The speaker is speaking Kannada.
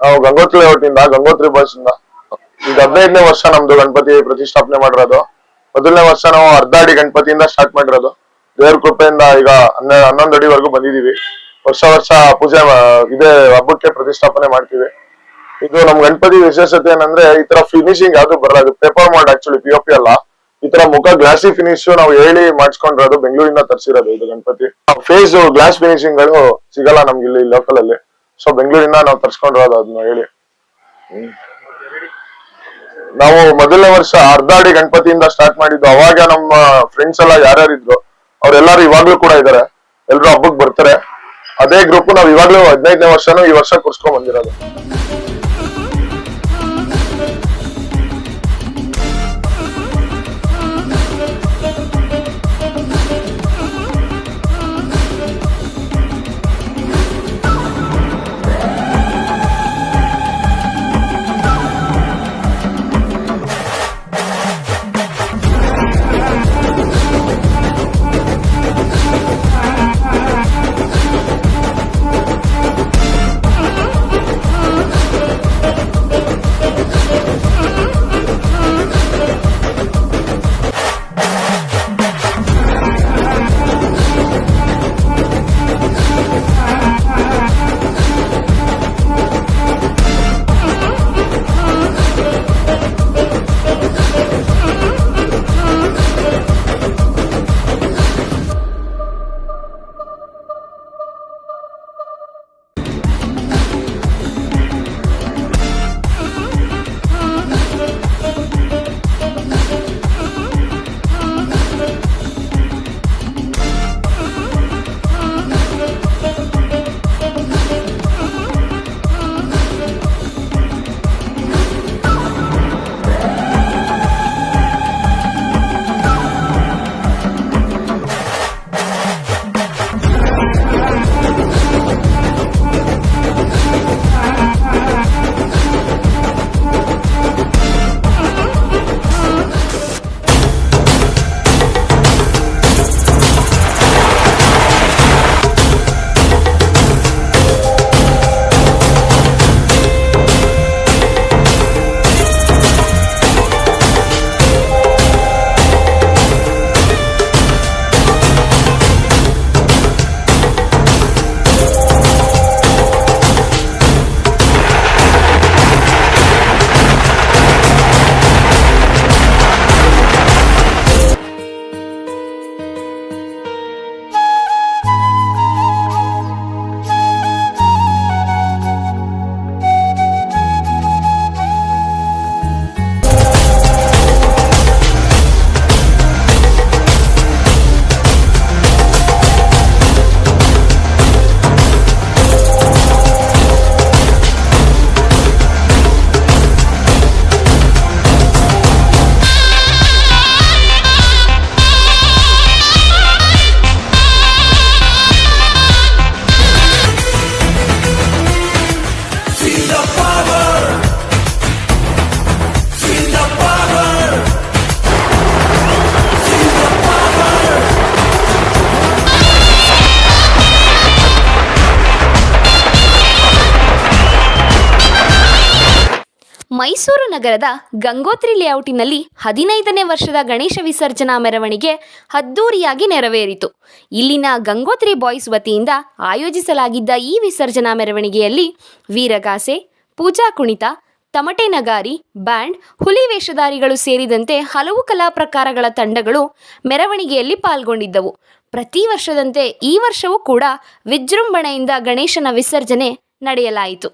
ನಾವು ಗಂಗೋತ್ರಿ ಲೇಔಟಿಂದ ಗಂಗೋತ್ರಿ ಬಾಯ್ಸ್ ಇಂದ ಈಗ ಹದಿನೈದನೇ ವರ್ಷ ನಮ್ದು ಗಣಪತಿ ಪ್ರತಿಷ್ಠಾಪನೆ ಮಾಡಿರೋದು. ಮೊದಲನೇ ವರ್ಷ ನಾವು ಅರ್ಧ ಅಡಿ ಗಣಪತಿಯಿಂದ ಸ್ಟಾರ್ಟ್ ಮಾಡಿರೋದು. ದೇವ್ರ ಕೃಪೆಯಿಂದ ಈಗ ಹನ್ನೆ, ಹನ್ನೊಂದು ಅಡಿವರೆಗೂ ಬಂದಿದೀವಿ ವರ್ಷ ವರ್ಷ ಪೂಜೆ ಇದೇ ಹಬ್ಬಕ್ಕೆ ಪ್ರತಿಷ್ಠಾಪನೆ ಮಾಡ್ತೀವಿ. ಇದು ನಮ್ ಗಣಪತಿ ವಿಶೇಷತೆ ಏನಂದ್ರೆ ಈ ತರ ಫಿನಿಶಿಂಗ್ ಯಾವ್ದು ಬರಲ್ಲ. ಇದು ಪೇಪರ್ ಮಾಡ್ ಆಕ್ಚುಲಿ ಪಿ ಪಿ ಅಲ್ಲ. ಈ ತರ ಮುಖ ಗ್ಲಾಸಿ ಫಿನಿಶ್ ನಾವು ಹೇಳಿ ಮಾಡಿಸ್ಕೊಂಡಿರೋದು ಬೆಂಗಳೂರಿಂದ ತರಿಸಿರೋದು ಇದು ಗಣಪತಿ. ಫೇಸ್ ಗ್ಲಾಸ್ ಫಿನಿಶಿಂಗ್ಗಳು ಸಿಗಲ್ಲ ನಮ್ಗೆ ಇಲ್ಲಿ ಲೋಕಲ್ ಅಲ್ಲಿ. ಸೊ ಬೆಂಗಳೂರಿಂದ ನಾವು ತರ್ಸ್ಕೊಂಡಿರೋದು ಅದನ್ನ ಹೇಳಿ. ನಾವು ಮೊದಲನೇ ವರ್ಷ ಅರ್ಧ ಅಡಿ ಗಣಪತಿಯಿಂದ ಸ್ಟಾರ್ಟ್ ಮಾಡಿದ್ದು, ಅವಾಗ ನಮ್ಮ ಫ್ರೆಂಡ್ಸ್ ಎಲ್ಲ ಯಾರ್ಯಾರು ಇದ್ರು, ಅವ್ರೆಲ್ಲಾರು ಇವಾಗ್ಲೂ ಕೂಡ ಇದಾರೆ. ಎಲ್ರು ಹಬ್ಬಕ್ ಬರ್ತಾರೆ. ಅದೇ ಗ್ರೂಪ್ ನಾವು ಇವಾಗ್ಲೂ ಹದಿನೈದನೇ ವರ್ಷನೂ ಈ ವರ್ಷ ಕುರ್ಸ್ಕೊಂಡ್ ಬಂದಿರೋದು. ಮೈಸೂರು ನಗರದ ಗಂಗೋತ್ರಿ ಲೇಔಟಿನಲ್ಲಿ ಹದಿನೈದನೇ ವರ್ಷದ ಗಣೇಶ ವಿಸರ್ಜನಾ ಮೆರವಣಿಗೆ ಅದ್ದೂರಿಯಾಗಿ ನೆರವೇರಿತು. ಇಲ್ಲಿನ ಗಂಗೋತ್ರಿ ಬಾಯ್ಸ್ ವತಿಯಿಂದ ಆಯೋಜಿಸಲಾಗಿದ್ದ ಈ ವಿಸರ್ಜನಾ ಮೆರವಣಿಗೆಯಲ್ಲಿ ವೀರಗಾಸೆ, ಪೂಜಾ ಕುಣಿತ, ತಮಟೆ ನಗಾರಿ, ಬ್ಯಾಂಡ್, ಹುಲಿ ವೇಷಧಾರಿಗಳು ಸೇರಿದಂತೆ ಹಲವು ಕಲಾ ಪ್ರಕಾರಗಳ ತಂಡಗಳು ಮೆರವಣಿಗೆಯಲ್ಲಿ ಪಾಲ್ಗೊಂಡಿದ್ದವು. ಪ್ರತಿ ವರ್ಷದಂತೆ ಈ ವರ್ಷವೂ ಕೂಡ ವಿಜೃಂಭಣೆಯಿಂದ ಗಣೇಶನ ವಿಸರ್ಜನೆ ನಡೆಯಲಾಯಿತು.